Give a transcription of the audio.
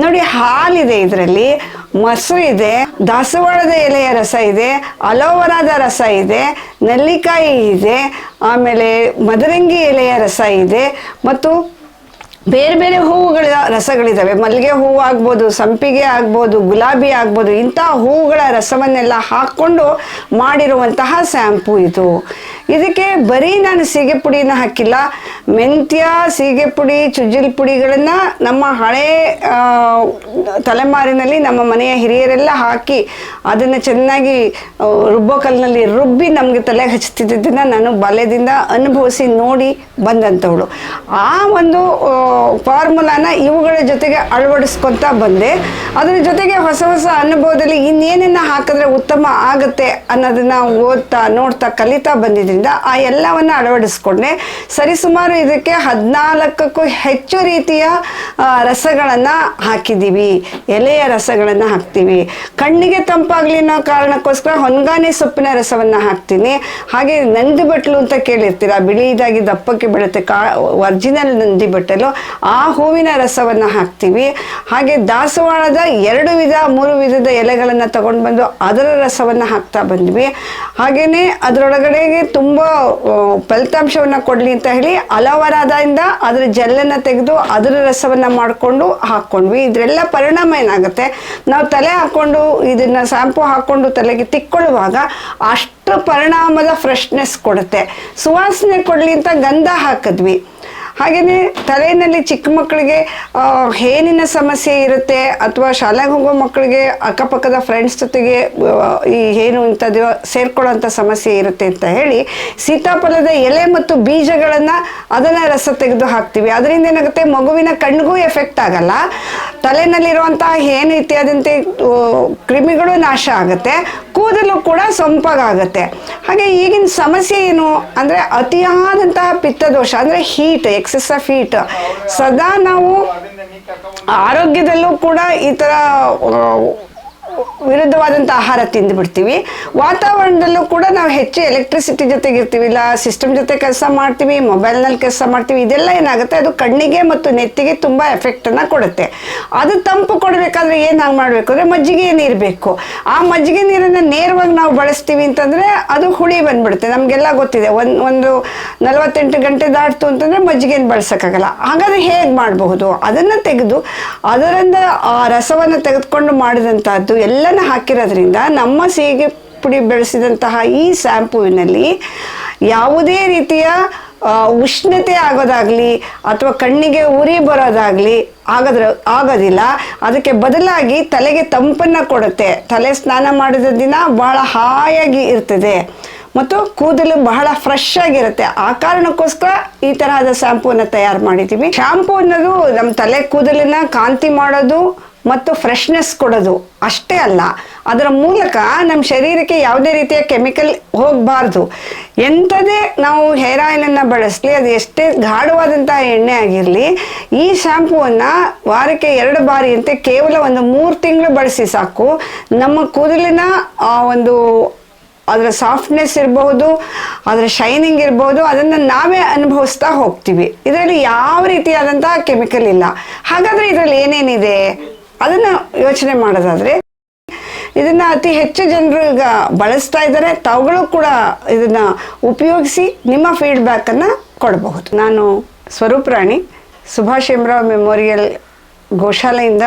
ನೋಡಿ, ಹಾಲಿದೆ ಇದರಲ್ಲಿ ಮೊಸರು ಇದೆ, ದಾಸವಾಳದ ಎಲೆಯ ರಸ ಇದೆ, ಅಲೋವರಾದ ರಸ ಇದೆ, ನೆಲ್ಲಿಕಾಯಿ ಇದೆ, ಆಮೇಲೆ ಮದರಂಗಿ ಎಲೆಯ ರಸ ಇದೆ, ಮತ್ತು ಬೇರೆ ಬೇರೆ ಹೂವುಗಳ ರಸಗಳಿದ್ದಾವೆ ಮಲ್ಲಿಗೆ ಹೂವು ಆಗ್ಬೋದು, ಸಂಪಿಗೆ ಆಗ್ಬೋದು, ಗುಲಾಬಿ ಆಗ್ಬೋದು, ಇಂಥ ಹೂವುಗಳ ರಸವನ್ನೆಲ್ಲ ಹಾಕ್ಕೊಂಡು ಮಾಡಿರುವಂತಹ ಸ್ಯಾಂಪು ಇದು. ಇದಕ್ಕೆ ಬರೀ ನಾನು ಸೀಗೆ ಪುಡಿನ ಹಾಕಿಲ್ಲ ಮೆಂತ್ಯ, ಸೀಗೆ ಪುಡಿ, ಚುಜ್ಜಿಲ್ ಪುಡಿಗಳನ್ನು ನಮ್ಮ ಹಳೆ ತಲೆಮಾರಿನಲ್ಲಿ ನಮ್ಮ ಮನೆಯ ಹಿರಿಯರೆಲ್ಲ ಹಾಕಿ ಅದನ್ನು ಚೆನ್ನಾಗಿ ರುಬ್ಬೋ ಕಲ್ಲಿನಲ್ಲಿ ರುಬ್ಬಿ ನಮಗೆ ತಲೆಗೆ ಹಚ್ತಿದ್ದನ್ನು ನಾನು ಬಾಲ್ಯದಿಂದ ಅನುಭವಿಸಿ ನೋಡಿ ಬಂದಂಥವಳು. ಆ ಒಂದು ಫಾರ್ಮುಲಾನ ಇವುಗಳ ಜೊತೆಗೆ ಅಳವಡಿಸ್ಕೊತಾ ಬಂದೆ. ಅದರ ಜೊತೆಗೆ ಹೊಸ ಹೊಸ ಅನುಭವದಲ್ಲಿ ಇನ್ನೇನನ್ನ ಹಾಕಿದ್ರೆ ಉತ್ತಮ ಆಗುತ್ತೆ ಅನ್ನೋದನ್ನ ಓದ್ತಾ, ನೋಡ್ತಾ, ಕಲಿತಾ ಬಂದಿದ್ದರಿಂದ ಆ ಎಲ್ಲವನ್ನ ಅಳವಡಿಸ್ಕೊಂಡೆ. ಸರಿಸುಮಾರು ಇದಕ್ಕೆ ಹದಿನಾಲ್ಕಕ್ಕೂ ಹೆಚ್ಚು ರೀತಿಯ ರಸಗಳನ್ನು ಹಾಕಿದ್ದೀವಿ. ಎಲೆಯ ರಸಗಳನ್ನು ಹಾಕ್ತೀವಿ. ಕಣ್ಣಿಗೆ ತಂಪಾಗಲಿ ಅನ್ನೋ ಕಾರಣಕ್ಕೋಸ್ಕರ ಹೊನ್ಗಾನೆ ಸೊಪ್ಪಿನ ರಸವನ್ನು ಹಾಕ್ತೀನಿ. ಹಾಗೆ ನಂದಿ ಬಟ್ಲು ಅಂತ ಕೇಳಿರ್ತೀರ? ಬಿಳಿದಾಗಿ ದಪ್ಪಕ್ಕೆ ಬೀಳುತ್ತೆ. ಕಾ, ಒರಿಜಿನಲ್ ನಂದಿ ಬಟ್ಟಲು. ಆ ಹೂವಿನ ರಸವನ್ನು ಹಾಕ್ತೀವಿ. ಹಾಗೆ ದಾಸವಾಳದ ಎರಡು ವಿಧ, ಮೂರು ವಿಧದ ಎಲೆಗಳನ್ನು ತಗೊಂಡು ಬಂದು ಅದರ ರಸವನ್ನು ಹಾಕ್ತಾ ಬಂದ್ವಿ. ಹಾಗೆಯೇ ಅದರೊಳಗಡೆಗೆ ತುಂಬ ಫಲಿತಾಂಶವನ್ನು ಕೊಡ್ಲಿ ಅಂತ ಹೇಳಿ ಅಲವರಾದಿಂದ ಅದರ ಜೆಲ್ಲನ್ನು ತೆಗೆದು ಅದರ ರಸವನ್ನ ಮಾಡಿಕೊಂಡು ಹಾಕ್ಕೊಂಡ್ವಿ ಇದರೆಲ್ಲ ಪರಿಣಾಮ ಏನಾಗುತ್ತೆ? ನಾವು ತಲೆ ಹಾಕ್ಕೊಂಡು ಇದನ್ನ ಶಾಂಪು ಹಾಕ್ಕೊಂಡು ತಲೆಗೆ ತಿಕ್ಕೊಳ್ಳುವಾಗ ಅಷ್ಟು ಪರಿಣಾಮದ ಫ್ರೆಶ್ನೆಸ್ ಕೊಡುತ್ತೆ. ಸುವಾಸನೆ ಕೊಡಲಿ ಅಂತ ಗಂಧ ಹಾಕಿದ್ವಿ. ಹಾಗೆಯೇ ತಲೆಯಲ್ಲಿ ಚಿಕ್ಕ ಮಕ್ಕಳಿಗೆ ಹೇನಿನ ಸಮಸ್ಯೆ ಇರುತ್ತೆ ಅಥವಾ ಶಾಲೆಗೆ ಹೋಗೋ ಮಕ್ಕಳಿಗೆ ಅಕ್ಕಪಕ್ಕದ ಫ್ರೆಂಡ್ಸ್ ಜೊತೆಗೆ ಈ ಏನು ಇಂಥದ್ದು ಸೇರ್ಕೊಳ್ಳೋಂಥ ಸಮಸ್ಯೆ ಇರುತ್ತೆ ಅಂತ ಹೇಳಿ ಸೀತಾಫಲದ ಎಲೆ ಮತ್ತು ಬೀಜಗಳನ್ನು ಅದನ್ನು ರಸ ತೆಗೆದು ಹಾಕ್ತೀವಿ. ಅದರಿಂದ ಏನಾಗುತ್ತೆ? ಮಗುವಿನ ಕಣ್ಣಿಗೂ ಎಫೆಕ್ಟ್ ಆಗಲ್ಲ. ತಲೆನಲ್ಲಿರುವಂತಹ ಏನು ಇತ್ಯಾದಂತೆ ಕ್ರಿಮಿಗಳು ನಾಶ ಆಗುತ್ತೆ. ಕೂದಲು ಕೂಡ ಸೊಂಪಾಗುತ್ತೆ. ಹಾಗೆ ಈಗಿನ ಸಮಸ್ಯೆ ಏನು ಅಂದರೆ ಅತಿಯಾದಂತಹ ಪಿತ್ತದೋಷ, ಅಂದರೆ ಹೀಟ್ ಎಕ್ಸೆಸ್ ಆಫ್ ಹೀಟ್ ಸದಾ ನಾವು ಆರೋಗ್ಯದಲ್ಲೂ ಕೂಡ ಈ ಥರ ವಿರುದ್ಧವಾದಂಥ ಆಹಾರ ತಿಂದುಬಿಡ್ತೀವಿ ವಾತಾವರಣದಲ್ಲೂ ಕೂಡ ನಾವು ಹೆಚ್ಚು ಎಲೆಕ್ಟ್ರಿಸಿಟಿ ಜೊತೆಗೆ ಇರ್ತೀವಿ. ಇಲ್ಲ ಸಿಸ್ಟಮ್ ಜೊತೆ ಕೆಲಸ ಮಾಡ್ತೀವಿ ಮೊಬೈಲ್ನಲ್ಲಿ ಕೆಲಸ ಮಾಡ್ತೀವಿ. ಇದೆಲ್ಲ ಏನಾಗುತ್ತೆ? ಅದು ಕಣ್ಣಿಗೆ ಮತ್ತು ನೆತ್ತಿಗೆ ತುಂಬ ಎಫೆಕ್ಟನ್ನು ಕೊಡುತ್ತೆ. ಅದು ತಂಪು ಕೊಡಬೇಕಾದ್ರೆ ಏನಾಗಿ ಮಾಡಬೇಕು? ಅಂದರೆ ಮಜ್ಜಿಗೆ ನೀರು ಬೇಕು. ಆ ಮಜ್ಜಿಗೆ ನೀರನ್ನು ನೇರವಾಗಿ ನಾವು ಬಳಸ್ತೀವಿ ಅಂತಂದರೆ ಅದು ಹುಳಿ ಬಂದ್ಬಿಡುತ್ತೆ. ನಮಗೆಲ್ಲ ಗೊತ್ತಿದೆ. ಒಂದು ಒಂದು ನಲವತ್ತೆಂಟು ಗಂಟೆ ದಾಟ್ತು ಅಂತಂದರೆ ಮಜ್ಜಿಗೆನ ಬಳಸೋಕ್ಕಾಗಲ್ಲ. ಹಾಗಾದ್ರೆ ಹೇಗೆ ಮಾಡಬಹುದು? ಅದನ್ನು ತೆಗೆದು ಅದರಿಂದ ಆ ರಸವನ್ನು ತೆಗೆದುಕೊಂಡು ಮಾಡಿದಂಥದ್ದು ಎಲ್ಲನ ಹಾಕಿರೋದ್ರಿಂದ ನಮ್ಮ ಸೀಗೆ ಪುಡಿ ಬೆಳೆಸಿದಂತಹ ಈ ಶ್ಯಾಂಪೂವಿನಲ್ಲಿ ಯಾವುದೇ ರೀತಿಯ ಉಷ್ಣತೆ ಆಗೋದಾಗ್ಲಿ ಅಥವಾ ಕಣ್ಣಿಗೆ ಉರಿ ಬರೋದಾಗ್ಲಿ ಆಗದ್ರ, ಆಗೋದಿಲ್ಲ. ಅದಕ್ಕೆ ಬದಲಾಗಿ ತಲೆಗೆ ತಂಪನ್ನು ಕೊಡುತ್ತೆ. ತಲೆ ಸ್ನಾನ ಮಾಡಿದ ದಿನ ಬಹಳ ಹಾಯಾಗಿ ಇರ್ತದೆ. ಮತ್ತು ಕೂದಲು ಬಹಳ ಫ್ರೆಶ್ ಆಗಿರುತ್ತೆ. ಆ ಕಾರಣಕ್ಕೋಸ್ಕರ ಈ ತರಹದ ಶಾಂಪೂನ ತಯಾರು ಮಾಡಿದ್ದೀವಿ. ಶಾಂಪೂ ಅನ್ನೋದು ನಮ್ಮ ತಲೆ ಕೂದಲಿನ ಕಾಂತಿ ಮಾಡೋದು ಮತ್ತು ಫ್ರೆಶ್ನೆಸ್ ಕೊಡೋದು. ಅಷ್ಟೇ ಅಲ್ಲ, ಅದರ ಮೂಲಕ ನಮ್ಮ ಶರೀರಕ್ಕೆ ಯಾವುದೇ ರೀತಿಯ ಕೆಮಿಕಲ್ ಹೋಗಬಾರ್ದು. ಎಂಥದೇ ನಾವು ಹೇರ್ ಆಯಿಲನ್ನು ಬಳಸಲಿ, ಅದು ಎಷ್ಟೇ ಗಾಢವಾದಂಥ ಎಣ್ಣೆ ಆಗಿರಲಿ, ಈ ಶಾಂಪೂವನ್ನು ವಾರಕ್ಕೆ ಎರಡು ಬಾರಿ ಅಂತೆ ಕೇವಲ ಒಂದು ಮೂರು ತಿಂಗಳು ಬಳಸಿ ಸಾಕು. ನಮ್ಮ ಕೂದಲಿನ, ಆ, ಒಂದು ಅದರ ಸಾಫ್ಟ್ನೆಸ್ ಇರಬಹುದು, ಅದರ ಶೈನಿಂಗ್ ಇರಬಹುದು, ಅದನ್ನು ನಾವೇ ಅನುಭವಿಸ್ತಾ ಹೋಗ್ತೀವಿ. ಇದರಲ್ಲಿ ಯಾವ ರೀತಿಯಾದಂಥ ಕೆಮಿಕಲ್ ಇಲ್ಲ. ಹಾಗಾದರೆ ಇದರಲ್ಲಿ ಏನೇನಿದೆ? ಅದನ್ನು ಯೋಚನೆ ಮಾಡೋದಾದ್ರೆ, ಇದನ್ನ ಅತಿ ಹೆಚ್ಚು ಜನರು ಈಗ ಬಳಸ್ತಾ ಇದ್ದಾರೆ. ತಾವುಗಳು ಕೂಡ ಇದನ್ನ ಉಪಯೋಗಿಸಿ ನಿಮ್ಮ ಫೀಡ್ಬ್ಯಾಕನ್ನು ಕೊಡಬಹುದು. ನಾನು ಸ್ವರೂಪ್ರಾಣಿ ಸುಭಾಷ್ ಹೆಮ್ರಾವ್ ಮೆಮೋರಿಯಲ್ ಗೋಶಾಲೆಯಿಂದ.